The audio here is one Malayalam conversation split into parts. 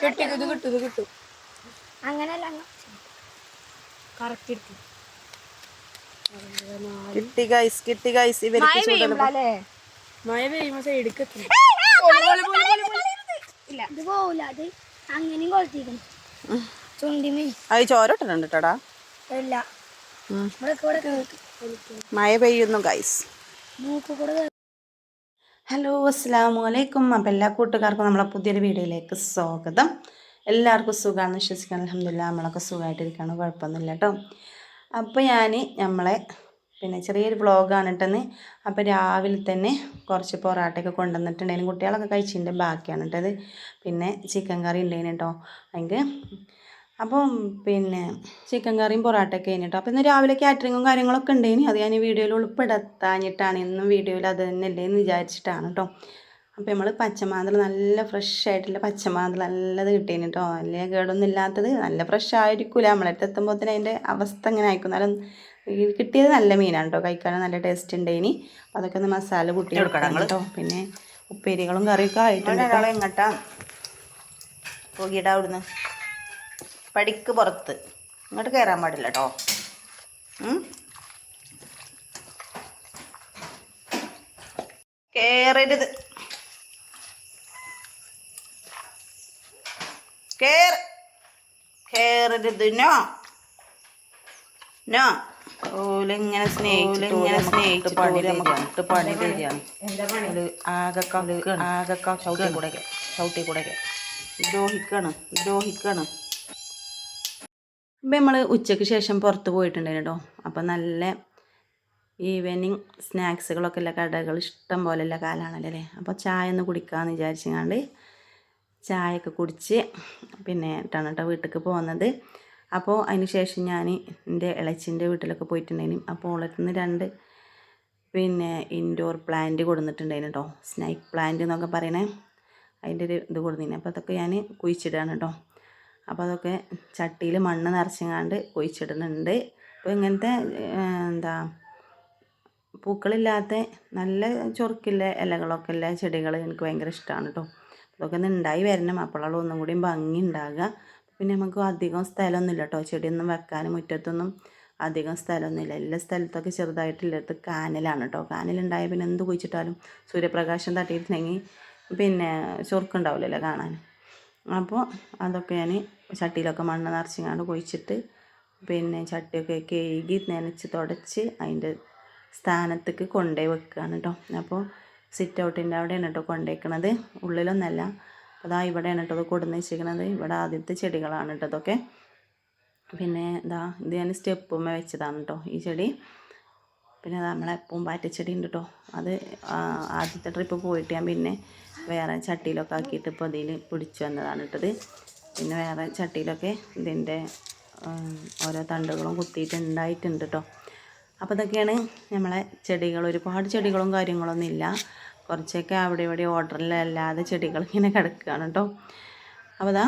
കിട്ടി ഇത് കിട്ടും ഇത് കിട്ടും. അങ്ങനല്ല കറക്റ്റ് കിട്ടും കിട്ടി ഗൈസ് കിട്ടി ഗൈസ് ഇവർക്ക് ചൂടൽ അല്ലേ? മഴ പെയ്യുമ്പോ സൈഡിക്ക് ഇല്ല ഇത് പോവില്ല അത് അങ്ങനെയും ചുണ്ടിമീൻ കേട്ടോടാ ഇല്ല. മഴ പെയ്യുന്നു ഗൈസ് മൂക്ക് കൂടെ ഹലോ അസ്സാം വലൈക്കും അപ്പം എല്ലാ കൂട്ടുകാർക്കും നമ്മളെ പുതിയൊരു വീഡിയോയിലേക്ക് സ്വാഗതം. എല്ലാവർക്കും സുഖമാണെന്ന് വിശ്വസിക്കാൻ അലഹമില്ല നമ്മളൊക്കെ സുഖമായിട്ടിരിക്കുകയാണ് കുഴപ്പമൊന്നുമില്ല കേട്ടോ അപ്പോൾ ഞാൻ നമ്മളെ പിന്നെ ചെറിയൊരു വ്ളോഗാണ് കേട്ടെന്ന് അപ്പോൾ രാവിലെ തന്നെ കുറച്ച് പൊറാട്ടയൊക്കെ കൊണ്ടുവന്നിട്ടുണ്ടായിരുന്നു കുട്ടികളൊക്കെ കഴിച്ചതിന്റെ ബാക്കിയാണ് കേട്ടത് പിന്നെ ചിക്കൻ കറി ഉണ്ടായിരുന്നു കേട്ടോ എനിക്ക് അപ്പം പിന്നെ ചിക്കൻ കറിയും പൊറാട്ടയൊക്കെ കഴിഞ്ഞു കേട്ടോ അപ്പോൾ ഇന്ന് രാവിലെ കാറ്ററിങ്ങും കാര്യങ്ങളൊക്കെ ഉണ്ടേനി. അത് ഞാൻ വീഡിയോയിൽ ഉൾപ്പെടുത്താഞ്ഞിട്ടാണ്. ഇന്നും വീഡിയോയിൽ അത് തന്നെ അല്ലേ എന്ന് വിചാരിച്ചിട്ടാണ് കേട്ടോ അപ്പോൾ നമ്മൾ പച്ചമാന്തൽ നല്ല ഫ്രഷ് ആയിട്ടുള്ള പച്ചമാന്തൽ നല്ലത് കിട്ടിയിന് കേട്ടോ വലിയ കേടൊന്നും ഇല്ലാത്തത് നല്ല ഫ്രഷ് ആയിരിക്കില്ല നമ്മളടുത്ത് എത്തുമ്പോൾ തന്നെ അതിന്റെ അവസ്ഥ ഇങ്ങനെ ആയിരിക്കും. എന്നാലും കിട്ടിയത് നല്ല മീനാണ് കേട്ടോ കഴിക്കാനും നല്ല ടേസ്റ്റ് ഉണ്ടേനി അപ്പോൾ അതൊക്കെ ഒന്ന് മസാല കൂട്ടി കൊടുക്കണം കേട്ടോ പിന്നെ ഉപ്പേരികളും കറിയൊക്കെ ആയിട്ടുണ്ട് കേട്ടോ എങ്ങട്ടാ പോകിയിടാ അവിടുന്ന്? പടിക്ക് പുറത്ത്. ഇങ്ങോട്ട് കയറാൻ പാടില്ല കേട്ടോ കയറരുത് കേർ. കയറരുത് നോ. നോ. ഓലിങ്ങനെ സ്നേഹിച്ചിങ്ങനെ സ്നേഹിച്ചിട്ട് പണി നമുക്ക് പണി തരികയാണ് ആകെ ആകെ ചവിട്ടി കൂടെ ചവിട്ടി കൂടെ ദ്രോഹിക്കാണ് ദ്രോഹിക്കാണ് ഇപ്പം നമ്മൾ ഉച്ചയ്ക്ക് ശേഷം പുറത്ത് പോയിട്ടുണ്ടായിരുന്നു കേട്ടോ അപ്പോൾ നല്ല ഈവനിങ് സ്നാക്സുകളൊക്കെ ഉള്ള കടകൾ ഇഷ്ടം പോലെയുള്ള കാലമാണല്ലോ അല്ലേ? അപ്പോൾ ചായ ഒന്ന് കുടിക്കാമെന്ന് വിചാരിച്ചങ്ങാണ്ട് ചായയൊക്കെ കുടിച്ച് പിന്നെ ഇട്ടാണ് കേട്ടോ വീട്ടിലേക്ക് പോകുന്നത്. അപ്പോൾ അതിന് ശേഷം ഞാൻ എന്റെ ഇളച്ചിന്റെ വീട്ടിലൊക്കെ പോയിട്ടുണ്ടായിരുന്നു. അപ്പോൾ ഓളത്തിൽ നിന്ന് രണ്ട് പിന്നെ ഇൻഡോർ പ്ലാന്റ് കൊടുത്തിട്ടുണ്ടായിരുന്നു കേട്ടോ സ്നൈക്ക് പ്ലാന്റ് എന്നൊക്കെ പറയണേ. അതിന്റെ ഒരു ഇത് കൊടുത്തിരുന്നു അപ്പോൾ അതൊക്കെ ഞാൻ കുഴിച്ചിടുകയാണ് കേട്ടോ അപ്പോൾ അതൊക്കെ ചട്ടിയിൽ മണ്ണ് നിറച്ചങ്ങാണ്ട് ഒഴിച്ചിടുന്നുണ്ട്. അപ്പോൾ ഇങ്ങനത്തെ എന്താ പൂക്കളില്ലാത്ത നല്ല ചൊറുക്കില്ല ഇലകളൊക്കെ ഉള്ള ചെടികൾ എനിക്ക് ഭയങ്കര ഇഷ്ടമാണ് കേട്ടോ അതൊക്കെ ഒന്ന് ഉണ്ടായി വരണം. അപ്പോഴാണ് ഒന്നും കൂടിയും ഭംഗി ഉണ്ടാകുക പിന്നെ നമുക്ക് അധികം സ്ഥലമൊന്നുമില്ല കേട്ടോ ചെടിയൊന്നും വെക്കാനും മുറ്റത്തൊന്നും അധികം സ്ഥലമൊന്നുമില്ല. എല്ലാ സ്ഥലത്തൊക്കെ ചെറുതായിട്ടുള്ളത് കാനലാണ് കേട്ടോ കാനലുണ്ടായ പിന്നെ എന്ത് കുഴിച്ചിട്ടാലും സൂര്യപ്രകാശം തട്ടിയിട്ടുണ്ടെങ്കിൽ പിന്നെ ചൊറുക്കുണ്ടാവില്ലല്ലോ കാണാൻ. അപ്പോൾ അതൊക്കെ ഞാൻ ചട്ടിയിലൊക്കെ മണ്ണ് നിറച്ചിങ്ങാണ്ട് കുഴിച്ചിട്ട് പിന്നെ ചട്ടിയൊക്കെ കഴുകി നനച്ച് തുടച്ച് അതിന്റെ സ്ഥാനത്തേക്ക് കൊണ്ടുപോയി വെക്കുകയാണ് കേട്ടോ. അപ്പോൾ സിറ്റ് ഔട്ടിന്റെ അവിടെയാണ് കേട്ടോ കൊണ്ടുവയ്ക്കണത് ഉള്ളിലൊന്നല്ല. അതാ ഇവിടെയാണ് കേട്ടോ അത് കൊടുന്ന് വെച്ചിരിക്കണത്. ഇവിടെ ആദ്യത്തെ ചെടികളാണ് കേട്ടോ അതൊക്കെ പിന്നെ ഇതാ ഇത് ഞാൻ സ്റ്റെപ്പുമ്മ വെച്ചതാണ് കേട്ടോ ഈ ചെടി. പിന്നെ നമ്മളെ പൂമ്പാറ്റച്ചെടി ഉണ്ട് കേട്ടോ അത് ആദ്യത്തെ ട്രിപ്പ് പോയിട്ട് ഞാൻ പിന്നെ വേറെ ചട്ടിയിലൊക്കെ ആക്കിയിട്ട് ഇപ്പോൾ അതിൽ പിടിച്ചു വന്നതാണ് ഇട്ടത്. പിന്നെ വേറെ ചട്ടിയിലൊക്കെ ഇതിന്റെ ഓരോ തണ്ടുകളും കുത്തിയിട്ട് ഉണ്ടായിട്ടുണ്ട് കേട്ടോ അപ്പോൾ ഇതൊക്കെയാണ് നമ്മളെ ചെടികൾ. ഒരുപാട് ചെടികളും കാര്യങ്ങളൊന്നും ഇല്ല. കുറച്ചൊക്കെ അവിടെ ഇവിടെ ഓർഡറിലല്ലാതെ ചെടികൾ ഇങ്ങനെ കിടക്കുകയാണ് കേട്ടോ അപ്പോൾ ഇതാ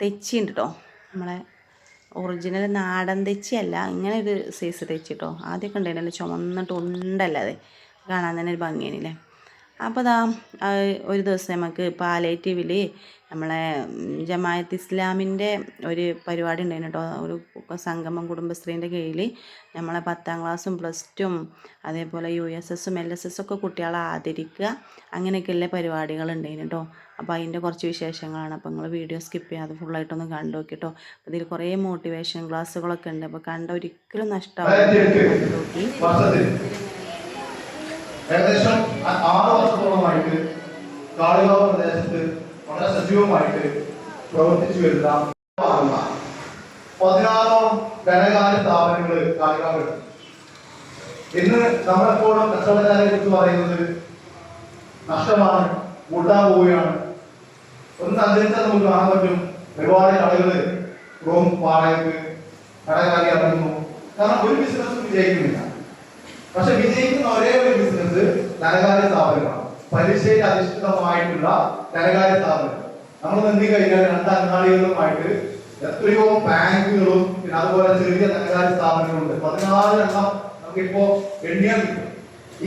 തെച്ചിയുണ്ട് കേട്ടോ നമ്മളെ ഒറിജിനൽ നാടൻ തെച്ചിയല്ല ഇങ്ങനെ ഒരു സൈസ് തെച്ചി കേട്ടോ ആദ്യമൊക്കെ ഉണ്ടായിരുന്നല്ലോ ചുമന്നിട്ട് ഉണ്ടല്ലാതെ കാണാൻ തന്നെ ഒരു ഭംഗിയാണല്ലേ. അപ്പോൾ അതാ ഒരു ദിവസം നമുക്ക് പാലേറ്റീവിൽ നമ്മളെ ജമായത്ത് ഇസ്ലാമിന്റെ ഒരു പരിപാടി ഉണ്ടായിരുന്നു കേട്ടോ. ഒരു സംഗമം കുടുംബശ്രീന്റെ കീഴിൽ നമ്മളെ പത്താം ക്ലാസ്സും പ്ലസ് ടുവും അതേപോലെ യു എസ് എസും എൽ എസ് എസ് ഒക്കെ കുട്ടികളെ ആദരിക്കുക അങ്ങനെയൊക്കെയുള്ള പരിപാടികൾ ഉണ്ടായിരുന്നു കേട്ടോ. അപ്പോൾ അതിന്റെ കുറച്ച് വിശേഷങ്ങളാണ്. അപ്പോൾ നിങ്ങൾ വീഡിയോ സ്കിപ്പ് ചെയ്യാതെ ഫുള്ളായിട്ടൊന്ന് കണ്ടു നോക്കി കേട്ടോ അപ്പോൾ ഇതിൽ കുറേ മോട്ടിവേഷൻ ക്ലാസ്സുകളൊക്കെ ഉണ്ട്. അപ്പോൾ കണ്ട ഒരിക്കലും നഷ്ടമാവും നോക്കി. ഏകദേശം ആറ് വർഷത്തോളമായിട്ട് കാളികാവ് പ്രദേശത്ത് വളരെ സജീവമായിട്ട് പ്രവർത്തിച്ചു വരുന്ന. പതിനാറോളം ധനകാര്യ സ്ഥാപനങ്ങൾ കാളികാവുണ്ട് ഇന്ന് നമ്മളെപ്പോഴും കച്ചവടക്കാരെ കുറിച്ച് പറയുന്നത് നഷ്ടമാണ് കൂട്ടാൻ പോവുകയാണ്. ഒന്ന് അന്തരിച്ചാൽ നമുക്ക് കാണാൻ പറ്റും. ഒരുപാട് ആളുകൾ റൂം വാടകയ്ക്ക് കടകാലി ഇറങ്ങുന്നു കാരണം ഒരു ബിസിനസ്സും വിജയിക്കുന്നില്ല. പക്ഷെ വിജയിക്കുന്ന ഒരേ ഒരു ബിസിനസ് ധനകാര്യ സ്ഥാപനമാണ്. പലിശയിൽ അധിഷ്ഠിതമായിട്ടുള്ള ധനകാര്യ സ്ഥാപനം നമ്മൾ എന്തി കഴിഞ്ഞാൽ രണ്ട് അങ്ങാടികളുമായിട്ട് എത്രയോ ബാങ്കുകളും പിന്നെ അതുപോലെ ചെറിയ ധനകാര്യ സ്ഥാപനങ്ങളുണ്ട്. പതിനാല് എണ്ണം നമുക്കിപ്പോ എണ്ണിയാൽ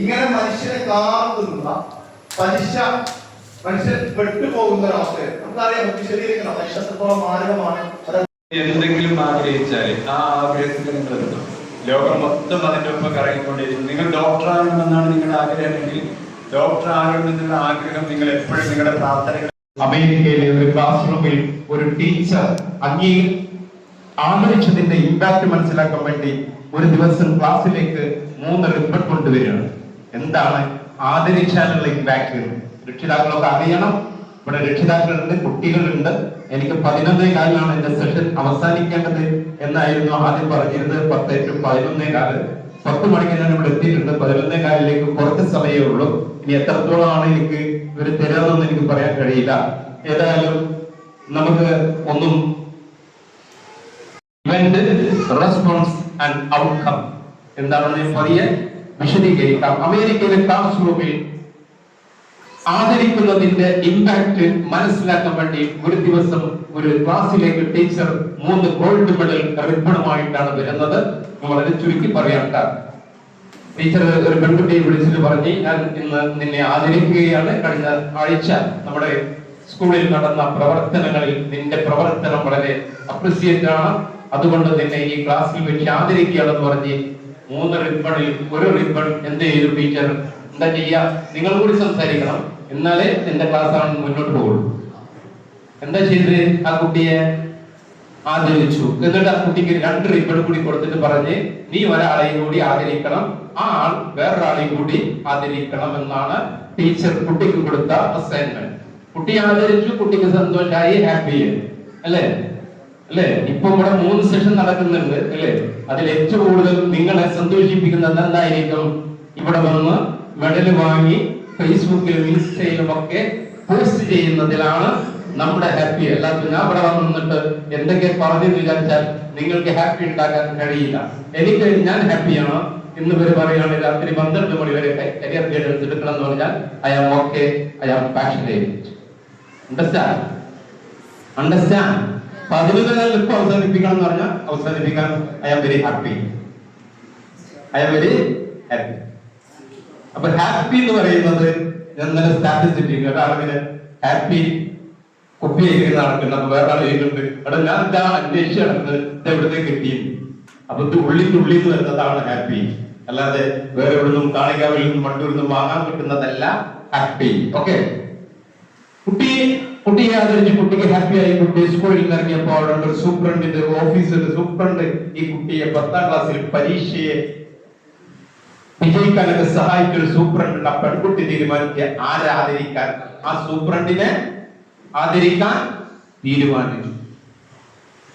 ഇങ്ങനെ മനുഷ്യനെ കാർത്തുന്ന പലിശ മനുഷ്യൻ പെട്ടുപോകുന്ന ഒരവസ്ഥയാണ് നമുക്കറിയാം വിശദീകരിക്കണം മനുഷ്യൻ എത്രത്തോളം മാരകമാണ്. അത് എന്തെങ്കിലും ആഗ്രഹിച്ചാൽ ആ ആഗ്രഹത്തിൽ നിങ്ങൾ എത്തും ലോകം മൊത്തം അതിന്റെ ഒപ്പം കറങ്ങിക്കൊണ്ടിരിക്കും നിങ്ങൾ ഡോക്ടർ ആകണമെന്നാണ് നിങ്ങളുടെ ആഗ്രഹമെങ്കിൽ ഡോക്ടർ ആകണമെന്നുള്ള ആഗ്രഹം നിങ്ങൾ എപ്പോഴും നിങ്ങളുടെ പ്രാർത്ഥനകൾ അമേരിക്കയിലെ ഒരു ക്ലാസ് റൂമിൽ ഒരു ടീച്ചർ അങ്ങേ ആദരിച്ചതിന്റെ ഇമ്പാക്ട് മനസ്സിലാക്കാൻ വേണ്ടി ഒരു ദിവസം ക്ലാസ്സിലേക്ക് മൂന്ന് റിബൺ കൊണ്ടുവരികയാണ്. എന്താണ് ആദരിച്ചാലുള്ള ഇമ്പാക്ട് രക്ഷിതാക്കളൊക്കെ അറിയണം. ഇവിടെ രക്ഷിതാക്കളുണ്ട് കുട്ടികളുണ്ട്. എനിക്ക് പതിനൊന്നേ കാലിലാണ് എന്റെ സെഷൻ അവസാനിക്കേണ്ടത് എന്നായിരുന്നു ആദ്യം പറഞ്ഞിരുന്നത്. പത്ത് ടു പതിനൊന്നേ കാൽ. പത്ത് മണിക്ക് ഞാൻ ഇവിടെ എത്തിയിട്ടുണ്ട്. പതിനൊന്നേ കാലിലേക്ക് കുറച്ച് സമയമേ ഉള്ളൂ. ഇനി എത്രത്തോളമാണ് എനിക്ക് ഇവർ തരാമെന്നൊന്നും എനിക്ക് പറയാൻ കഴിയില്ല. ഏതായാലും നമുക്ക് ഒന്നും ഇവന്റ് റെസ്പോൺസ് ആൻഡ് ഔട്ട്കം എന്താണെന്ന് പതിയെ വിശദീകരിക്കാം. അമേരിക്കയിലെ ക്ലാസ് റൂമിൽ ആദരിക്കുന്നതിന്റെ ഇമ്പാക്ട് മനസ്സിലാക്കാൻ വേണ്ടി ഒരു ദിവസം ഒരു ക്ലാസ്സിലേക്ക് ടീച്ചർ മൂന്ന് ഗോൾഡ് മെഡൽ റിബണുമായിട്ടാണ് വരുന്നത്. വളരെ ചുരുക്കി പറയാം. ടീച്ചർ ഒരു പെൺകുട്ടിയെ വിളിച്ചിട്ട് പറഞ്ഞു ഞാൻ ഇന്ന് നിന്നെ ആദരിക്കുകയാണ്. കഴിഞ്ഞ ആഴ്ച നമ്മുടെ സ്കൂളിൽ നടന്ന പ്രവർത്തനങ്ങളിൽ നിന്റെ പ്രവർത്തനം വളരെ അപ്രിസിയേറ്റ് ആണ്. അതുകൊണ്ട് നിന്നെ ഈ ക്ലാസ്സിൽ വെച്ച് ആദരിക്കുകയാണെന്ന് പറഞ്ഞ് മൂന്ന് റിബണിൽ ഒരു റിബൺ എന്ത് ചെയ്തു ടീച്ചർ? എന്താ ചെയ്യാ? നിങ്ങൾ കൂടി സംസാരിക്കണം. എന്നാലേ എന്റെ ക്ലാസ് ആണ് മുന്നോട്ട് പോകുള്ളൂ എന്താ ചെയ്തത്? ആ കുട്ടിയെ ആദരിച്ചു. എന്നിട്ട് ആ കുട്ടിക്ക് രണ്ട് റിബൺ കൂടി കൊടുത്തിട്ട് പറഞ്ഞ് നീ ഒരാളെയും കൂടി ആദരിക്കണം. ആ ആൾ വേറൊരാളെയും കൂടി ആദരിക്കണം എന്നാണ് ടീച്ചർ കുട്ടിക്ക് കൊടുത്ത അസൈൻമെന്റ് കുട്ടി ആദരിച്ചു കുട്ടിക്ക് സന്തോഷമായി ഹാപ്പി അല്ലേ? അല്ലേ? ഇപ്പൊ ഇവിടെ മൂന്ന് സെഷൻ നടക്കുന്നുണ്ട് അല്ലേ? അതിൽ ഏറ്റവും കൂടുതൽ നിങ്ങളെ സന്തോഷിപ്പിക്കുന്നത് എന്തായിരിക്കും? ഇവിടെ വന്ന് മെഡൽ വാങ്ങി ഫേസ്ബുക്കിലും ഇൻസ്റ്റയിലും ഒക്കെ പോസ്റ്റ് ചെയ്യുന്നതിലാണ് നമ്മുടെ ഹാപ്പി. അല്ലാതെ ഞാൻ ഇവിടെ വന്ന് നിന്നിട്ട് എന്തൊക്കെ പറഞ്ഞു വിചാരിച്ചാൽ നിങ്ങൾക്ക് ഹാപ്പി ഉണ്ടാക്കാൻ കഴിയില്ല. എനിക്ക് ഞാൻ ഹാപ്പിയാണ്. ഇന്ന് പേര് പറയുകയാണ് രാത്രി പന്ത്രണ്ട് മണി വരെ കരിയർ ഗൈഡൻസ് എടുക്കണം എന്ന് പറഞ്ഞാൽ I am okay I am passionate understand understand കാലം ഇപ്പൊ അവസാനിപ്പിക്കണം എന്ന് പറഞ്ഞാൽ അവസാനിപ്പിക്കാൻ I am very happy I am very happy അപ്പൊ ഹാപ്പി എന്ന് പറയുന്നത് ഞാൻ ഇന്നലെ സ്റ്റാറ്റസ് ഇട്ടിരിക്കും ഒരാളിങ്ങനെ ഹാപ്പി കുപ്പി നടക്കുന്നത് അപ്പൊ വേറെ ആൾ ചെയ്യുന്നുണ്ട്. അവിടെ ഞാൻ ഇതാ അന്വേഷിച്ച് നടക്കുന്നത് എവിടുന്ന് കിട്ടി അപ്പൊ ഇത് ഉള്ളിന്റെ ഉള്ളിൽ നിന്ന് വരുന്നതാണ് ഹാപ്പി അല്ലാതെ വേറെ എവിടുന്നും കാണിക്കാവിൽ നിന്നും മണ്ടൂരിൽ നിന്നും വാങ്ങാൻ കിട്ടുന്നതല്ല ഹാപ്പി ഓക്കെ കുട്ടി കുട്ടിയെ ആദരിച്ച് കുട്ടിക്ക് ഹാപ്പിയായി കുട്ടി സ്കൂളിൽ നിന്ന് ഇറങ്ങിയപ്പോൾ സൂപ്രണ്ടിന്റെ ഓഫീസിൽ സൂപ്രണ്ട് ഈ കുട്ടിയെ പത്താം ക്ലാസ്സിൽ പരീക്ഷയെ വിജയിക്കാനൊക്കെ സഹായിച്ച ഒരു സൂപ്രണ്ട് ആ പെൺകുട്ടി തീരുമാനിക്കുക ആരെ ആദരിക്കാൻ? ആ സൂപ്രണ്ടിനെ ആദരിക്കാൻ തീരുമാനിച്ചു.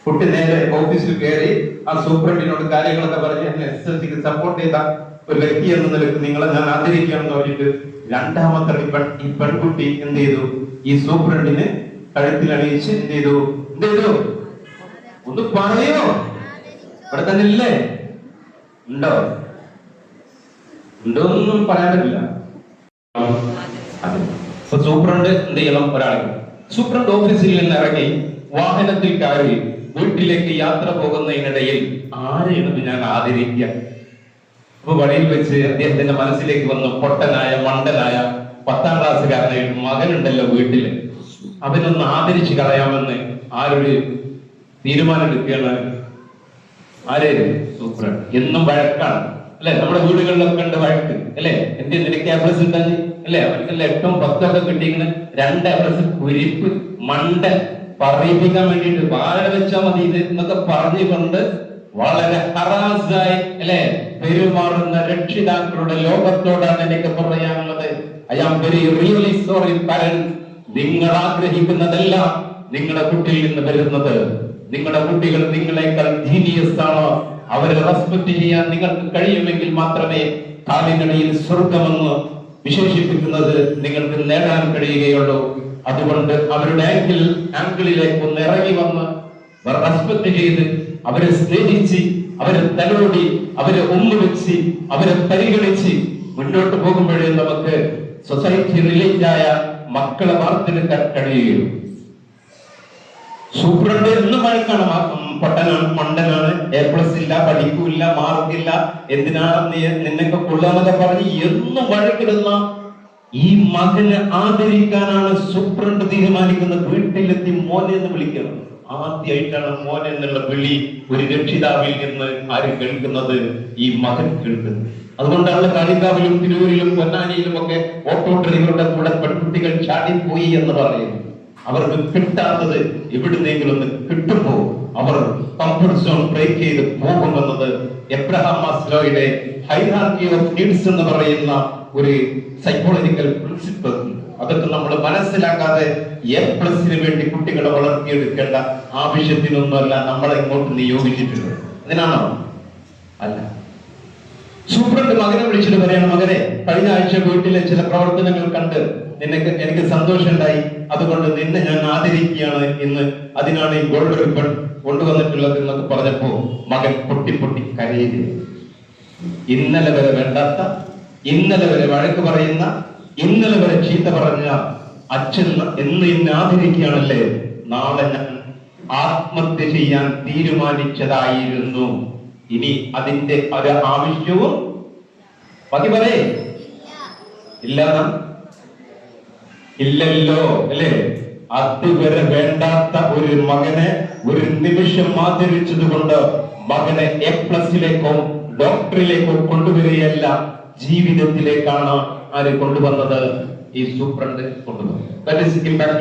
കുട്ടി നേരെ ഓഫീസിൽ കയറി ആ സൂപ്രണ്ടിനോട് കാര്യങ്ങളൊക്കെ പറഞ്ഞ് എസ് എൽ സിക്ക് സപ്പോർട്ട് ചെയ്ത ഒരു വ്യക്തി എന്ന നിലയ്ക്ക് നിങ്ങളെ ഞാൻ ആദരിക്കുകയാണെന്ന് പറഞ്ഞിട്ട് രണ്ടാമത്തെ ഈ പെൺകുട്ടി എന്ത് ചെയ്തു? ഈ സൂപ്രണ്ടിന് കഴുത്തിൽ അണിയിച്ച് എന്ത് ചെയ്തു? എന്ത് ചെയ്തു? ഒന്ന് പറയോ? ഇവിടെ തന്നെ ഇല്ലേ? ഉണ്ടോ? ഉണ്ടോന്നൊന്നും പറയാൻ പറ്റില്ല സൂപ്രണ്ട് എന്ത് ചെയ്യണം ഒരാൾ സൂപ്രണ്ട് ഓഫീസിൽ നിന്ന് ഇറങ്ങി വാഹനത്തിൽ കയറി വീട്ടിലേക്ക് യാത്ര പോകുന്നതിനിടയിൽ ആരെയാണ് ഞാൻ ആദരിക്കുക? അപ്പൊ വഴിയിൽ വെച്ച് അദ്ദേഹത്തിന്റെ മനസ്സിലേക്ക് വന്നു പൊട്ടനായ മണ്ടനായ പത്താം ക്ലാസ്സുകാരനായ ഒരു മകനുണ്ടല്ലോ വീട്ടിൽ. അവനൊന്ന് ആദരിച്ച് കളയാമെന്ന് ആരൊരു തീരുമാനം എടുക്കുകയാണ് ആരേ സൂപ്രണ്ട്. എന്നും വഴക്കാണ്. അല്ലെ? നമ്മുടെ വീടുകളിലൊക്കെ ഉണ്ട് വഴക്ക് അല്ലെ? എന്റെ നിനക്ക് എ പ്ലസ് ഉണ്ടെങ്കിൽ അല്ലെ? അവർക്കല്ല എട്ടും പത്തൊക്കെ കിട്ടിയിങ്ങനെ രണ്ട് എ കുരിപ്പ് മണ്ട പറയിപ്പിക്കാൻ വേണ്ടിട്ട് വാഴ വെച്ചാൽ മതി ഇത് എന്നൊക്കെ പറഞ്ഞുകൊണ്ട് വളരെ ഹറാസായി അല്ലെ? പെരുമാറുന്ന രക്ഷിതാക്കളുടെ ലോകത്തോടാണ് എനിക്ക് പറയാനുള്ളത്. I am very really sorry parent നിങ്ങൾ ആഗ്രഹിക്കുന്നതെല്ലാം നിങ്ങളുടെ കുട്ടിയിൽ നിന്ന് വരുന്നത് നിങ്ങളുടെ കുട്ടികൾ നിങ്ങളെക്കാൾ ജീനിയസ് ആണോ? അവരെ റെസ്പെക്ട് ചെയ്യാൻ നിങ്ങൾക്ക് കഴിയുമെങ്കിൽ മാത്രമേ കാലിനടിയിൽ സ്വർഗമെന്ന് വിശേഷിപ്പിക്കുന്നത് നിങ്ങൾക്ക് നേടാൻ കഴിയുകയുള്ളൂ. അതുകൊണ്ട് അവരുടെ ആംഗിൾ ആംഗിളിലേക്ക് ഒന്ന് ഇറങ്ങി വന്ന് റെസ്പെക്ട് ചെയ്ത് അവരെ സ്നേഹിച്ച് അവരെ തലോടി അവരെ ഒന്നുവെച്ച് അവരെ പരിഗണിച്ച് മുന്നോട്ട് പോകുമ്പോഴേ നമുക്ക് സൊസൈറ്റി റിലേറ്റ് ആയ മക്കളെ വാർത്തെടുക്കാൻ കഴിയുകയുള്ളൂ. സൂപ്രണ്ട് എന്നും വഴക്കാണ് പൊട്ടനാണ് മണ്ടനാണ് എ പ്ലസ് ഇല്ല പഠിക്കൂല്ല മാർക്കില്ല. എന്തിനാണ് നിന്നൊക്കെ കൊള്ളാന്നൊക്കെ പറഞ്ഞ് എന്നും വഴക്കിടുന്ന ഈ മകനെ ആദരിക്കാനാണ് സൂപ്രണ്ട് തീരുമാനിക്കുന്നത്. വീട്ടിലെത്തി മോനെ എന്ന് വിളിക്കണം. ആദ്യമായിട്ടാണ് മോൻ എന്നുള്ള വിളി ഒരു രക്ഷിതാവിൽ നിന്ന് ആര് കേൾക്കുന്നത്? ഈ മകൻ കേൾക്കുന്നത് അതുകൊണ്ടാണ് കാളികാവിലും തിരൂരിലും പൊന്നാനിയിലും ഒക്കെ ഓട്ടോ ഡ്രൈവറുടെ കൂടെ പെൺകുട്ടികൾ ചാടിപ്പോയി എന്ന് പറയുന്നു. അവർക്ക് കിട്ടാത്തത് എവിടുന്നെങ്കിലും ഒന്ന് കിട്ടുമ്പോൾ അവർ കംഫർട്ട് സോൺ ബ്രേക്ക് ചെയ്ത് പോകുമെന്നത് എബ്രഹാം മാസ്ലോയുടെ ഹൈറാർക്കി ഓഫ് നീഡ്സ് എന്ന് പറയുന്ന ഒരു സൈക്കോളജിക്കൽ പ്രിൻസിപ്പിൾ അതൊക്കെ നമ്മൾ മനസ്സിലാക്കാതെ എ പ്ലസിന് വേണ്ടി കുട്ടികളെ വളർത്തിയെടുക്കേണ്ട ആവശ്യത്തിനൊന്നുമല്ല നമ്മളെ ഇങ്ങോട്ട് നിയോഗിച്ചിട്ടുള്ളത്. അതിനാണോ? അല്ല. സൂപ്രണ്ട് മകനെ വിളിച്ചിട്ട് പറയണം മകനെ കഴിഞ്ഞ ആഴ്ച വീട്ടിലെ ചില പ്രവർത്തനങ്ങൾ കണ്ട് നിനക്ക് എനിക്ക് സന്തോഷമുണ്ടായി. അതുകൊണ്ട് നിന്നെ ഞാൻ ആദരിക്കുകയാണ് ഇന്ന് അതിനാണ് ഈ ഗോൾഡ് റിബൺ കൊണ്ടുവന്നിട്ടുള്ളത് എന്നൊക്കെ പറഞ്ഞപ്പോ മകൻ പൊട്ടി പൊട്ടി കരയുക ഇന്നലെ വരെ വേണ്ടാത്ത ഇന്നലെ വരെ വഴക്ക് പറയുന്ന ഇന്നലെ വരെ ചീത്ത പറഞ്ഞ അച്ഛൻ എന്ന് എന്നെ ആദരിക്കുകയാണല്ലേ? നാളെ ഞാൻ ആത്മഹത്യ ചെയ്യാൻ തീരുമാനിച്ചതായിരുന്നു. ഇനി അതിന്റെ ഒരു ആവശ്യവും പതി പറയേ ഇല്ല ഇല്ലല്ലോ അല്ലേ? അതുവരെ വേണ്ടാത്ത ഒരു മകനെ ഒരു നിമിഷം ആദരിച്ചത് കൊണ്ട് മകനെ എ പ്ലസിലേക്കോ ഡോക്ടറിലേക്കോ കൊണ്ടുവരികയല്ല ജീവിതത്തിലേക്കാണ് ആര് കൊണ്ടുവന്നത്? ഈ സൂപ്രണ്ട് കൊണ്ടുവന്നത്.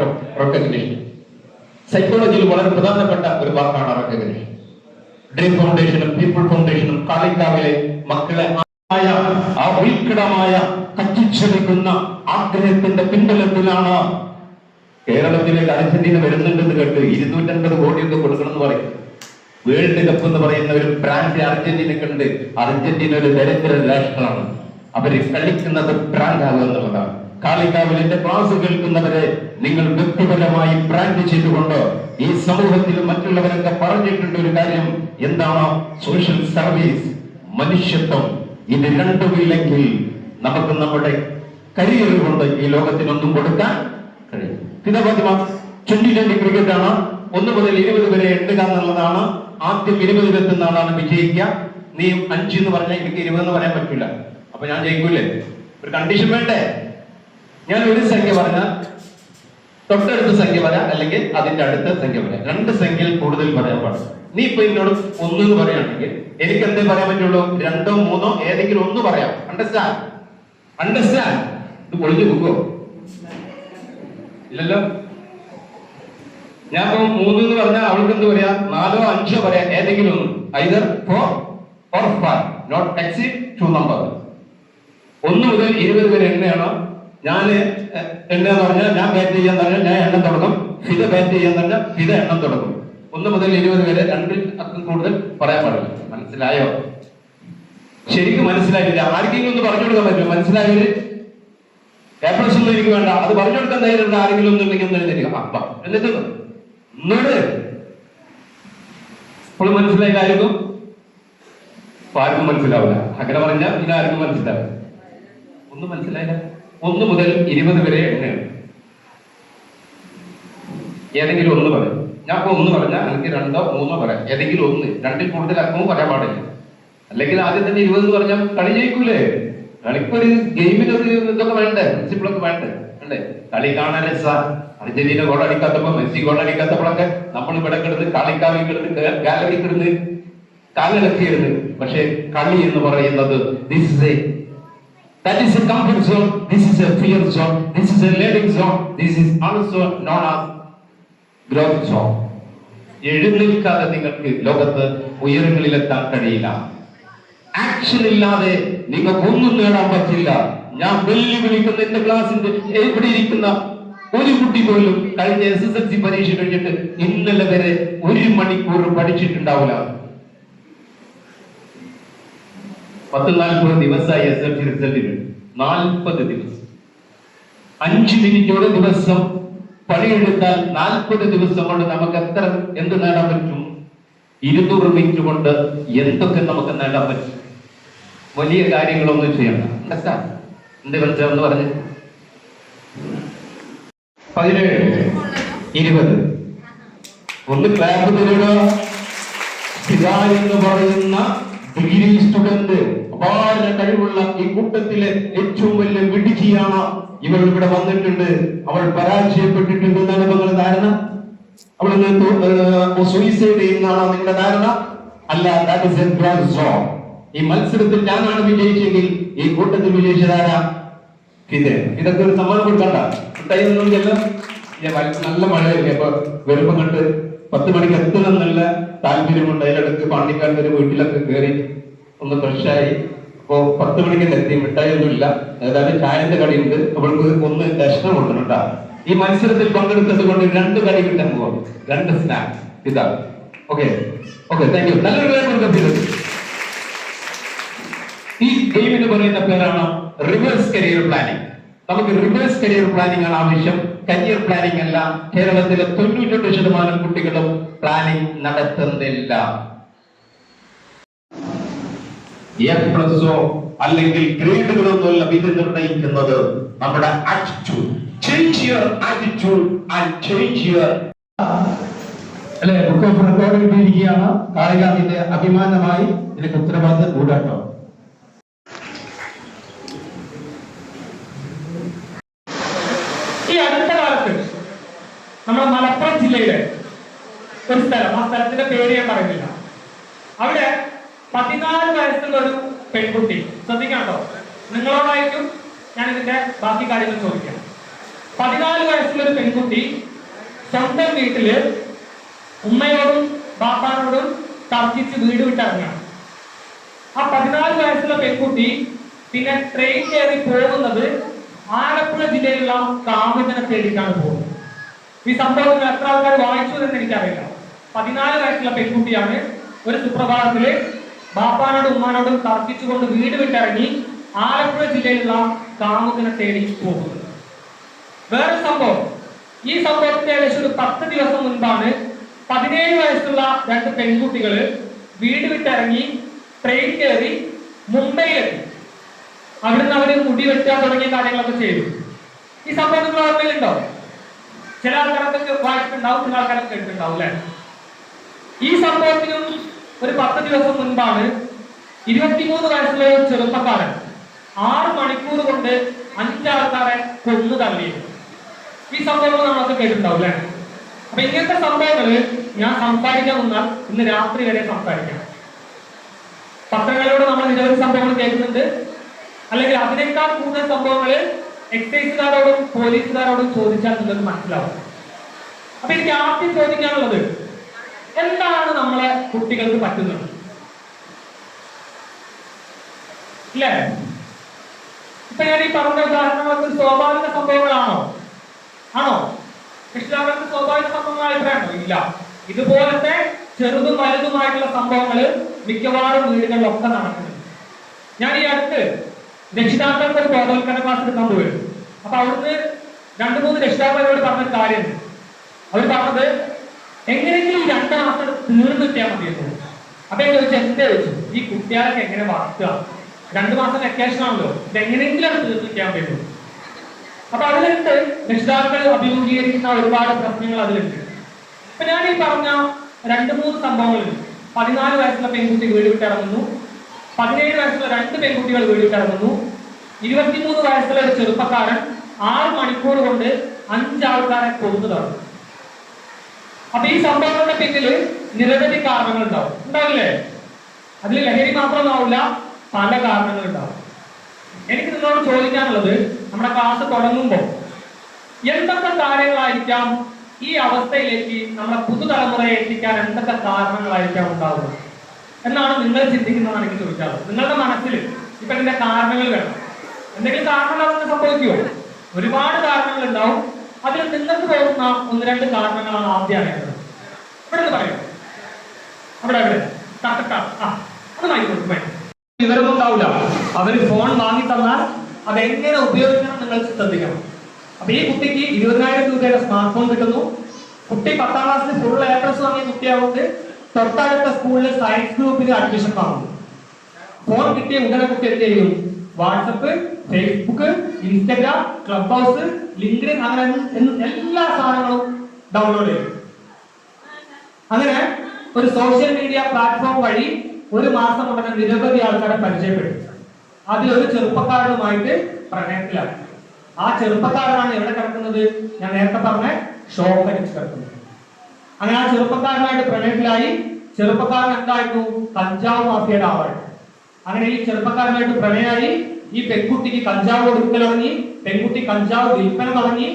ഓഫ് റെക്കഗ്നേഷൻ സൈക്കോളജിയിൽ വളരെ പ്രധാനപ്പെട്ട ഒരു വാക്കാണ് റെക്കഗ്നിഷൻ ഡ്രീം ഫൗണ്ടേഷനും പീപ്പിൾ ഫൗണ്ടേഷനും കാളിക്കാവിലെ മക്കളെ ഉൾക്കിടമായ കച്ചിച്ചെടുക്കുന്ന ആഗ്രഹത്തിന്റെ പിൻബലത്തിലാണ് കേരളത്തിലേക്ക് അർജന്റീന വരുന്നുണ്ടെന്ന് കേട്ട് ഇരുന്നൂറ്റൻപത് കോടിയൊക്കെ കൊടുക്കണം എന്ന് പറയും. വേൾഡ് കപ്പ് എന്ന് പറയുന്ന ഒരു ബ്രാൻഡ് അർജന്റീനക്കുണ്ട്. അർജന്റീന ഒരു ദരിദ്ര രാഷ്ട്രമാണ്. അവർ കളിക്കുന്നത് ബ്രാൻഡ് ആകുക എന്നുള്ളതാണ്. കാളിക്കാവിൽ എന്റെ ക്ലാസ് കേൾക്കുന്നവരെ നിങ്ങൾ വ്യക്തിപരമായി ബ്രാൻഡ് ചെയ്തുകൊണ്ട് ഈ സമൂഹത്തിൽ മറ്റുള്ളവരൊക്കെ പറഞ്ഞിട്ടുണ്ട് ഒരു കാര്യം. എന്താണ് സോഷ്യൽ സർവീസ് മനുഷ്യത്വം. ഇത് രണ്ടുമില്ലെങ്കിൽ നമുക്ക് നമ്മുടെ കരിയർ കൊണ്ട് ഈ ലോകത്തിനൊന്നും കൊടുക്കാൻ കഴിയും ട്വന്റി ട്വന്റി ക്രിക്കറ്റ് ആണ്. ഒന്ന് മുതൽ ഇരുപത് വരെ എണ്ണുക എന്നുള്ളതാണ്. ആദ്യം ഇരുപതിലെത്തുന്ന ആളാണ് വിജയിക്കുക. നീ അഞ്ച് എന്ന് പറഞ്ഞാൽ എനിക്ക് ഇരുപത് എന്ന് പറയാൻ പറ്റില്ല. അപ്പൊ ഞാൻ ജയിക്കൂലേ? ഒരു കണ്ടീഷൻ വേണ്ടേ? ഞാൻ ഒരു സംഖ്യ പറഞ്ഞാൽ തൊട്ടടുത്ത സംഖ്യ പറയാം അല്ലെങ്കിൽ അതിന്റെ അടുത്ത സംഖ്യ പറയാം. രണ്ട് സംഖ്യയിൽ കൂടുതൽ പറയാൻ പാടില്ല. നീ ഇപ്പൊ എന്നോട് ഒന്ന് എന്ന് പറയുകയാണെങ്കിൽ എനിക്ക് എന്തേ പറയാൻ പറ്റുള്ളൂ? രണ്ടോ മൂന്നോ ഏതെങ്കിലും ഒന്ന് പറയാം. അണ്ടർസ്റ്റാൻഡ് അണ്ടർസ്റ്റാൻഡ് ഇത് പൊളിഞ്ഞു പോകുമോ ഇല്ലല്ലോ? ഞാൻ ഇപ്പൊ മൂന്ന് എന്ന് പറഞ്ഞാൽ അവൾക്ക് എന്ത് പറയാ? നാലോ അഞ്ചോ പറയാം ഏതെങ്കിലും ഒന്ന്. Either four or five not to number ഒന്ന് മുതൽ ഇരുപത് വരെ എണ്ണയാണ് ഞാൻ എണ്ണ എന്ന് പറഞ്ഞാൽ ഞാൻ ബാറ്റ് ചെയ്യാൻ പറഞ്ഞാൽ ഞാൻ എണ്ണം തുടങ്ങും. ഫിത ബാറ്റ് ചെയ്യാൻ പറഞ്ഞാൽ ഫിത എണ്ണം തുടങ്ങും. ഒന്ന് മുതൽ ഇരുപത് വരെ രണ്ടിൽ അക്കം കൂടുതൽ പറയാൻ പാടില്ല. മനസ്സിലായോ? ശരിക്കും മനസ്സിലായില്ല ആർക്കെങ്കിലും ഒന്ന് പറഞ്ഞു കൊടുക്കാൻ പറ്റുമോ? മനസ്സിലായവര് പേപ്പേഴ്സ് ഒന്നും എനിക്ക് വേണ്ട. അത് പറഞ്ഞു കൊടുക്കാൻ ധൈര്യമുണ്ട് ആരെങ്കിലും ഒന്നും ഉണ്ടെങ്കിൽ ഒന്ന് എഴുതി അപ്പ എന്നിട്ട് ഒന്നുകൂടെ ഇപ്പോൾ മനസ്സിലായില്ല ആർക്കും ആർക്കും മനസ്സിലാവില്ല. അങ്ങനെ പറഞ്ഞാൽ ആർക്കും മനസ്സിലാവില്ല. ഒന്നും മനസ്സിലായില്ല. ഒന്ന് മുതൽ ഇരുപത് വരെ എണ്ണയാണ് ഏതെങ്കിലും ഒന്ന് പറയും. ഞാൻ ഇപ്പൊ ഒന്ന് പറഞ്ഞാൽ അല്ലെങ്കിൽ രണ്ടോ മൂന്നോ പറയാം. ഏതെങ്കിലും ഒന്ന്. രണ്ടിൽ കൂടുതൽ അക്കവും പറയാൻ പാടില്ല. അല്ലെങ്കിൽ ആദ്യം തന്നെ ഇരുപത് എന്ന് പറഞ്ഞാൽ കളി ജയിക്കൂലേ? കളിക്കൊരു ഗെയിമിന് ഒരു ഇതൊക്കെ വേണ്ടേ? പ്രിൻസിപ്പിളൊക്കെ വേണ്ടേ? അല്ലേ കളി കാണാൻ സാർ അർജന്റീന ഗോൾ അടിക്കാത്തപ്പോ മെസ്സി ഗോൾ അടിക്കാത്തപ്പോഴൊക്കെ നമ്മൾ ഇവിടെ കിടന്ന് കളിക്കാവിൽ കിടന്ന് ഗാലറി കിടന്ന് കാലിളക്കിയിരുന്നു. പക്ഷെ കളി എന്ന് പറയുന്നത് this is a That is a comfort zone. This is a fear zone. This is a learning zone. This is also known as growth zone. എഴുന്നേൽക്കാതെ നിങ്ങൾക്ക് ലോകത്ത് ഉയരങ്ങളിലെത്താൻ കഴിയില്ല ആക്ഷൻ ഇല്ലാതെ നിങ്ങൾക്ക് ഒന്നും നേടാൻ പറ്റില്ല ഞാൻ വെല്ലുവിളിക്കുന്ന എന്റെ ക്ലാസ്സിന്റെ എവിടെ ഇരിക്കുന്ന ഒരു കുട്ടി പോലും കഴിഞ്ഞ എസ് എസ് എൽ സി പരീക്ഷ കഴിഞ്ഞിട്ട് ഇന്നലെ വരെ ഒരു മണിക്കൂർ പഠിച്ചിട്ടുണ്ടാവില്ല പത്ത് നാൽപ്പത് ദിവസമായി എസ് എൽ സി റിസൾട്ടിന് നാൽപ്പത് ദിവസം. അഞ്ച് മിനിറ്റോടെ ദിവസം പണിയെടുത്താൽ നാൽപ്പത് ദിവസം കൊണ്ട് നമുക്ക് എത്ര എന്ത് നേടാൻ പറ്റും? ഇരുന്നൂറ് മിനിറ്റ് കൊണ്ട് എന്തൊക്കെ നമുക്ക് നേടാൻ പറ്റും? വലിയ കാര്യങ്ങളൊന്നും ചെയ്യണ്ട. എന്ത് മനസ്സിലാന്ന് പറഞ്ഞു? പതിനേഴ് ഇരുപത്. ഒന്ന് ക്ലാപ്പ് തരിക എന്ന് പറയുന്ന ഡിഗ്രി സ്റ്റുഡന്റ് അപാര കഴിവുള്ള ഈ കൂട്ടത്തിലെ ഏറ്റവും വലിയ വിടുക്കിയാണ് ഇവൾ ഇവിടെ വന്നിട്ടുണ്ട്. അവൾ പരാജയപ്പെട്ടിട്ടുണ്ട് എന്നാണ് നിങ്ങളുടെ ധാരണ? അവൾ സൂയിസൈഡ് ചെയ്യുന്നതാണ് നിങ്ങളുടെ ധാരണ? അല്ല ദാറ്റ് ഇസ് എ ഈ മത്സരത്തിൽ ഞാനാണ് വിജയിച്ചെങ്കിൽ ഈ കൂട്ടത്തിൽ വിജയിച്ചതാരാ ഇത് ഇതൊക്കെ ഒരു സമ്മാനം കൊടുക്കണ്ട. നല്ല മഴയല്ലേ? അപ്പൊ വരുമ്പോ കണ്ട് പത്ത് മണിക്ക് എത്തണം നല്ല താല്പര്യമുണ്ട്. അതിലിടക്ക് പാണ്ടിക്കാട് ഒരു വീട്ടിലൊക്കെ കയറി ഒന്ന് ഫ്രഷായി അപ്പോ പത്ത് മണിക്ക് എത്തി മിഠായി ഒന്നുമില്ല ഏതായാലും ചായന്റെ കടിയുണ്ട്. അവൾക്ക് ഒന്ന് ദർശനം കൊടുക്കണം ഈ മത്സരത്തിൽ പങ്കെടുത്തത് കൊണ്ട് രണ്ട് കടി കിട്ടാൻ പോകും രണ്ട് സ്നാക്ക് ഇതാ. ഓക്കെ ഓക്കെ താങ്ക് യു നല്ലൊരു ഈ ഗെയിമിന് പറയുന്ന പേരാണ് റിവേഴ്സ് കരിയർ പ്ലാനിംഗ് നമുക്ക് റിവേഴ്സ് കരിയർ പ്ലാനിംഗ് ആണ് ആവശ്യം. കരിയർ പ്ലാനിംഗ് അല്ല. കേരളത്തിലെ തൊണ്ണൂറ്റെട്ട് ശതമാനം കുട്ടികളും പ്ലാനിംഗ് നടത്തുന്നില്ല. എ പ്ലസോ അല്ലെങ്കിൽ ഗ്രേഡുകളൊന്നുമല്ല വിധി നിർണയിക്കുന്നത്. നമ്മുടെ attitude change your attitude and change your അല്ലെ? ബുക്ക് ഓഫ് കാളികാവിന്റെ അഭിമാനമായി നിനക്ക് ഉത്തരവാദിത്തം കൂടാട്ടോ. ഈ അടുത്ത കാലത്ത് നമ്മുടെ മലപ്പുറം ജില്ലയിലെ ഒരു സ്ഥലം ആ സ്ഥലത്തിന്റെ പേര് ഞാൻ പറയുന്നില്ല. അവിടെ പതിനാല് വയസ്സുള്ള ഒരു പെൺകുട്ടി. ശ്രദ്ധിക്കാട്ടോ. നിങ്ങളോടായിരിക്കും ഞാൻ ഇതിന്റെ ബാക്കി കാര്യങ്ങൾ ചോദിക്കാം. പതിനാല് വയസ്സുള്ള ഒരു പെൺകുട്ടി സ്വന്തം വീട്ടിൽ ഉമ്മയോടും ബാപ്പാനോടും തർക്കിച്ച് വീട് വിട്ടിറങ്ങാണ് ആ പതിനാല് വയസ്സുള്ള പെൺകുട്ടി പിന്നെ ട്രെയിൻ കയറി പോകുന്നത് ആലപ്പുഴ ജില്ലയിലുള്ള കാമജനെ തേടിയിട്ടാണ് പോകുന്നത്. ഈ സംഭവം എത്ര ആൾക്കാർ വായിച്ചു എന്ന് എനിക്കറിയില്ല. പതിനാല് വയസ്സുള്ള പെൺകുട്ടിയാണ് ഒരു സുപ്രഭാതത്തിൽ ബാപ്പാനോടും ഉമ്മാനോടും തർക്കിച്ചുകൊണ്ട് വീട് വിട്ടിറങ്ങി ആലപ്പുഴ ജില്ലയിലുള്ള കാമുകനെ തേടി പോകുന്നു. വേറെ സംഭവം. ഈ സംഭവത്തിന് ഏകദേശം ഒരു പത്ത് ദിവസം മുൻപാണ് പതിനേഴ് വയസ്സുള്ള രണ്ട് പെൺകുട്ടികൾ വീട് വിട്ടിറങ്ങി ട്രെയിൻ കയറി മുംബൈയിലെത്തി. അവിടുന്ന് അവർ മുടി വെട്ടുക തുടങ്ങിയ കാര്യങ്ങളൊക്കെ ചെയ്തു. ഈ സംഭവം നിങ്ങൾ ഓർമ്മയിലുണ്ടോ? ചില ആൾക്കാരൊക്കെ വായിച്ചിട്ടുണ്ടാവും ചില ആൾക്കാരൊക്കെ കേട്ടിട്ടുണ്ടാവും അല്ലെ? ഈ സംഭവത്തിനും ഒരു പത്ത് ദിവസം മുൻപാണ് ഇരുപത്തിമൂന്ന് വയസ്സുള്ള ഒരു ചെറുപ്പക്കാരൻ ആറ് മണിക്കൂർ കൊണ്ട് അഞ്ചാൾക്കാരെ കൊന്നു തള്ളിയത്. ഈ സംഭവങ്ങൾ നമ്മളൊക്കെ കേട്ടിട്ടുണ്ടാവും അല്ലേ? അപ്പൊ ഇങ്ങനത്തെ സംഭവങ്ങൾ ഞാൻ സംസാരിക്കാൻ നിന്നാൽ ഇന്ന് രാത്രി വരെ സംസാരിക്കാം. പത്രങ്ങളിലൂടെ നമ്മൾ നിരവധി സംഭവങ്ങൾ കേൾക്കുന്നുണ്ട്. അല്ലെങ്കിൽ അതിനേക്കാൾ കൂടുതൽ സംഭവങ്ങൾ എക്സൈസുകാരോടും പോലീസുകാരോടും ചോദിച്ചാൽ നിങ്ങൾക്ക് മനസ്സിലാവും. അപ്പൊ എനിക്ക് ആദ്യം ചോദിക്കാനുള്ളത് എന്താണ് നമ്മളെ കുട്ടികൾക്ക് പറ്റുന്നത്? അല്ലേ ഇപ്പൊ ഞാൻ ഈ പറഞ്ഞ ഉദാഹരണങ്ങൾക്ക് സ്വാഭാവിക സംഭവങ്ങളാണോ? ആണോ? കൃഷ്ണാകർക്ക് സ്വാഭാവിക സംഭവങ്ങളായിട്ടാണോ ഇല്ല. ഇതുപോലത്തെ ചെറുതും വലുതുമായിട്ടുള്ള സംഭവങ്ങൾ മിക്കവാറും വീടുകളിലൊക്കെ നടക്കുന്നുണ്ട്. ഞാൻ ഈ അടുത്ത് രക്ഷിതാക്കൾക്ക് ഒരു ബോധവൽക്കരണ ക്ലാസ് എടുക്കാൻ പോയിരുന്നു. അപ്പൊ അവിടുന്ന് രണ്ടു മൂന്ന് രക്ഷിതാക്കളോട് പറഞ്ഞൊരു കാര്യമുണ്ട്. അവർ പറഞ്ഞത് എങ്ങനെയെങ്കിലും രണ്ട് മാസം തീർന്നു കിട്ടിയാൽ മതിയെന്ന്. അപ്പൊ ഞാൻ ചോദിച്ചു എന്താ ചോദിച്ചു? ഈ കുട്ടികളൊക്കെ എങ്ങനെ വളർത്തുക? രണ്ടു മാസം വെക്കേഷൻ ആണല്ലോ ഇത് എങ്ങനെയെങ്കിലും അത് തീർന്നു കിട്ടിയാൽ മതിയെന്നു. അപ്പൊ അതിലുണ്ട് രക്ഷിതാക്കൾ അഭിമുഖീകരിക്കുന്ന ഒരുപാട് പ്രശ്നങ്ങൾ അതിലുണ്ട്. അപ്പൊ ഞാൻ ഈ പറഞ്ഞ രണ്ട് മൂന്ന് സംഭവങ്ങളുണ്ട്. പതിനാല് വയസ്സുള്ള പെൺകുട്ടി വീട് വിട്ടിറങ്ങുന്നു പതിനേഴ് വയസ്സുള്ള രണ്ട് പെൺകുട്ടികൾ വീട് വിട്ടിറങ്ങുന്നു ഇരുപത്തിമൂന്ന് വയസ്സുള്ള ഒരു ചെറുപ്പക്കാരൻ ആറ് മണിക്കൂർ കൊണ്ട് അഞ്ചാൾക്കാരെ കൊന്നു തറന്നു അപ്പൊ ഈ സംഭവങ്ങളുടെ പിന്നിൽ നിരവധി കാരണങ്ങൾ ഉണ്ടാവും ഉണ്ടാവില്ലേ? അതിൽ ലഹരി മാത്രമാവില്ല പല കാരണങ്ങൾ ഉണ്ടാവും എനിക്ക് നിങ്ങളോട് ചോദിക്കാനുള്ളത് നമ്മുടെ ക്ലാസ് തുടങ്ങുമ്പോൾ എന്തൊക്കെ കാര്യങ്ങളായിരിക്കാം ഈ അവസ്ഥയിലേക്ക് നമ്മുടെ പുതുതലമുറയെ എത്തിക്കാൻ എന്തൊക്കെ കാരണങ്ങളായിരിക്കാം ഉണ്ടാവുക? എന്നാണ് നിങ്ങൾ ചിന്തിക്കുന്നതാണ് എനിക്ക് ചോദിക്കാറുള്ളത് നിങ്ങളുടെ മനസ്സിൽ ഇപ്പൊ ഇതിന്റെ കാരണങ്ങൾ വേണം. എന്തെങ്കിലും കാരണങ്ങൾ സംഭവിക്കുമോ ഒരുപാട് കാരണങ്ങൾ ഉണ്ടാവും അതിൽ നിങ്ങൾക്ക് തോന്നുന്ന ഒന്ന് രണ്ട് കാരണങ്ങളാണ് ആദ്യം അറിയേണ്ടത് ഇവിടെ പറയൂ. അവിടെ അവിടെ. തട്ടട്ട ആ അത് ഉണ്ടാവില്ല. അവർ ഫോൺ വാങ്ങി തന്നാൽ അതെങ്ങനെ ഉപയോഗിക്കണം നിങ്ങൾ ശ്രദ്ധിക്കണം. അപ്പൊ ഈ കുട്ടിക്ക് ഇരുപതിനായിരം രൂപയുടെ സ്മാർട്ട് ഫോൺ കിട്ടുന്നു. കുട്ടി പത്താം ക്ലാസ്സിൽ ഫുൾ എ പ്ലസ് വാങ്ങിയ കുട്ടിയാവുന്നത് തൊട്ടടുത്ത സ്കൂളിൽ സയൻസ് ഗ്രൂപ്പിൽ അഡ്മിഷൻ വാങ്ങുന്നു. ഫോൺ കിട്ടിയ ഉടനെ കുട്ടി എന്ത് ചെയ്യും? WhatsApp Facebook Instagram Clubhouse LinkedIn അങ്ങനെ എല്ലാ സാധനങ്ങളും ഡൗൺലോഡ് ചെയ്യും അങ്ങനെ ഒരു സോഷ്യൽ മീഡിയ പ്ലാറ്റ്ഫോം വഴി ഒരു മാസം തന്നെ നിരവധി ആൾക്കാരെ പരിചയപ്പെട്ടു അതിലൊരു ചെറുപ്പക്കാരനുമായിട്ട് പ്രണയത്തിലാണ് ആ ചെറുപ്പക്കാരനാണ് എവിടെ കിടക്കുന്നത്? ഞാൻ നേരത്തെ പറഞ്ഞ ഷോക്ക് അടിച്ച് കിടക്കുന്നത്. അങ്ങനെ ആ ചെറുപ്പക്കാരനായിട്ട് പ്രണയത്തിലായി. ചെറുപ്പക്കാരൻ എന്തായിരുന്നു? കഞ്ചാവ് മാഫിയുടെ ആളാണ് അങ്ങനെ ഈ ചെറുപ്പക്കാരനായിട്ട് പ്രണയമായി ഈ പെൺകുട്ടിക്ക് കഞ്ചാവ് കൊടുക്കൽ തുടങ്ങി പെൺകുട്ടി കഞ്ചാവ് വിൽപ്പന തുടങ്ങി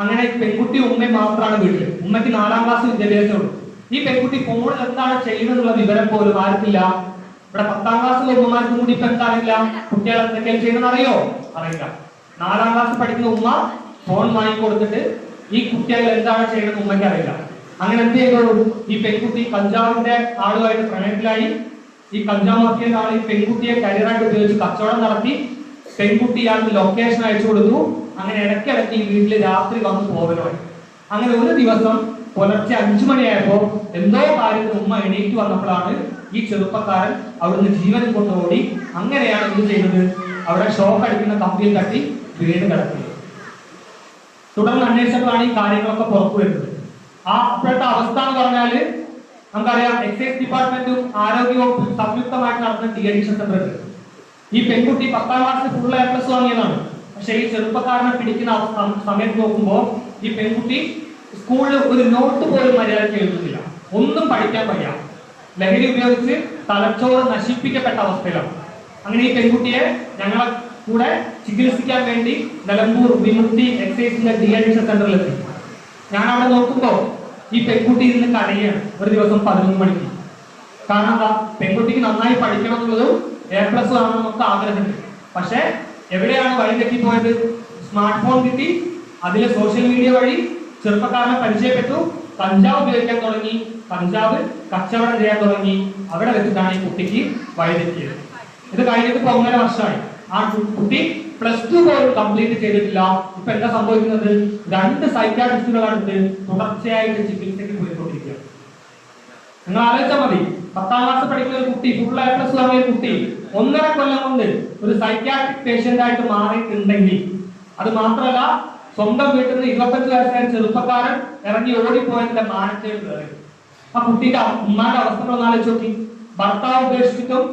അങ്ങനെ പെൺകുട്ടി ഉമ്മ മാത്രമാണ് വീട്ടിൽ ഉമ്മയ്ക്ക് നാലാം ക്ലാസ് വിദ്യാഭ്യാസമുള്ളൂ ഈ പെൺകുട്ടി ഫോണിൽ എന്താണ് ചെയ്യുന്നതെന്നുള്ള വിവരം പോലും ആർക്കില്ല. ഇവിടെ പത്താം ക്ലാസ്സിലെ ഉമ്മമാർക്കും കൂടി ഇപ്പൊ എന്താറിയില്ല? കുട്ടികൾ എന്തൊക്കെയാണ് ചെയ്യുന്നത് അറിയോ അറിയില്ല. നാലാം ക്ലാസ് പഠിക്കുന്ന ഉമ്മ ഫോൺ വാങ്ങിക്കൊടുത്തിട്ട് ഈ കുട്ടികൾ എന്താണ് ചെയ്യുന്നത് ഉമ്മയ്ക്ക് അറിയില്ല. അങ്ങനെ എന്ത് ചെയ്തോളൂ ഈ പെൺകുട്ടി കഞ്ചാവിന്റെ ആളുമായിട്ട് പ്രണയത്തിലായി. ഈ കഞ്ചാവ് മാഫിയന്റെ ആൾ ഈ പെൺകുട്ടിയെ കരിയറായിട്ട് ഉപയോഗിച്ച് കച്ചവടം നടത്തി പെൺകുട്ടി ഇയാൾക്ക് ലൊക്കേഷൻ അയച്ചു കൊടുത്തു. അങ്ങനെ ഇടയ്ക്കിടയ്ക്ക് ഈ വീട്ടിൽ രാത്രി വന്ന് പോകലുമായി അങ്ങനെ ഒരു ദിവസം പുലർച്ചെ അഞ്ചു മണിയായപ്പോ എന്തോ കാര്യത്തിന് ഉമ്മ എണീറ്റ് വന്നപ്പോഴാണ് ഈ ചെറുപ്പക്കാരൻ അവിടുന്ന് ജീവനും കൊണ്ട് ഓടി അങ്ങനെയാണ് എന്ത് ചെയ്തത്? അവിടെ ഷോക്ക് അടിക്കുന്ന കമ്പിയിൽ തട്ടി വീണ് കിടക്കുന്നത് തുടർന്ന് അന്വേഷിച്ചപ്പോഴാണ് ഈ കാര്യങ്ങളൊക്കെ പുറത്തു വരുന്നത്. ആ അപ്പോഴത്തെ അവസ്ഥ എന്ന് പറഞ്ഞാൽ നമുക്കറിയാം എക്സൈസ് ഡിപ്പാർട്ട്മെന്റും ആരോഗ്യവകുപ്പും സംയുക്തമായിട്ട് നടന്ന ഡി അഡിക്ഷൻ സെന്റർ ഈ പെൺകുട്ടി പത്താം ക്ലാസ്സിൽ ഫുൾ എ പ്ലസ് വാങ്ങിയതാണ്. പക്ഷെ ഈ ചെറുപ്പക്കാരനെ പിടിക്കുന്ന സമയത്ത് നോക്കുമ്പോൾ ഈ പെൺകുട്ടി സ്കൂളിൽ ഒരു നോട്ട് പോലും മര്യാദയ്ക്ക് എഴുതുന്നില്ല. ഒന്നും പഠിക്കാൻ വയ്യ. ലഹരി ഉപയോഗിച്ച് തലച്ചോറ് നശിപ്പിക്കപ്പെട്ട അവസ്ഥയിലാണ്. അങ്ങനെ ഈ പെൺകുട്ടിയെ ഞങ്ങളെ കൂടെ ചികിത്സിക്കാൻ വേണ്ടി നിലമ്പൂർ വിമുക്തി എക്സൈസിന്റെ ഡി അഡിക്ഷൻ സെന്ററിലെത്തി ഞാൻ അവിടെ നോക്കുമ്പോ ഈ പെൺകുട്ടി ഇരുന്ന് കരയാണ്. ഒരു ദിവസം പതിനൊന്ന് മണിക്ക്. കാരണം എന്താ? പെൺകുട്ടിക്ക് നന്നായി പഠിക്കണം എന്നുള്ളതും എ പ്ലസ് ആണെന്ന് നമുക്ക് ആഗ്രഹമുണ്ട്. പക്ഷെ എവിടെയാണ് വഴി തെറ്റിപ്പോയത്? സ്മാർട്ട് ഫോൺ കിട്ടി അതിലെ സോഷ്യൽ മീഡിയ വഴി ചെറുപ്പക്കാരനെ പരിചയപ്പെട്ടു കഞ്ചാവ് ഉപയോഗിക്കാൻ തുടങ്ങി കഞ്ചാവ് കച്ചവടം ചെയ്യാൻ തുടങ്ങി. അവിടെ വെച്ചിട്ടാണ് ഈ കുട്ടിക്ക് വഴി തെറ്റിയത്. ഇത് കഴിഞ്ഞിട്ട് ഇപ്പൊ ഒന്നര വർഷമായി. ആ കുട്ടി പ്ലസ് ടു പോലും കംപ്ലീറ്റ് ചെയ്തിട്ടില്ല. ഇപ്പൊ എന്താ സംഭവിക്കുന്നത്? രണ്ട് സൈക്കാട്രിസ്റ്റുകളടുത്ത് തുടർച്ചയായിട്ട് ചികിത്സയ്ക്ക് പോയിക്കൊണ്ടിരിക്കുക. നിങ്ങൾ ആലോചിച്ചാൽ മതി. പത്താം ക്ലാസ് പഠിക്കുന്ന ഒരു കുട്ടി ഫുൾ എ പ്ലസ് ഒരു കുട്ടി ഒന്നര കൊല്ലം കൊണ്ട് ഒരു സൈക്യാട്രിക് പേഷ്യന്റ് ആയിട്ട് മാറിയിട്ടുണ്ടെങ്കിൽ അത് മാത്രമല്ല സ്വന്തം വീട്ടിൽ നിന്ന് ഇരുപത്തഞ്ച് വയസ്സായ ചെറുപ്പക്കാരൻ ഇറങ്ങി ഓടിപ്പോയതിന്റെ മാനത്തേക്ക് കയറി ആ കുട്ടിയുടെ ഉമ്മാന്റെ അവസ്ഥകൾ ഒന്ന് ആലോചിച്ച് നോക്കി. ഭർത്താവ് ഉപേക്ഷിച്ചിട്ടും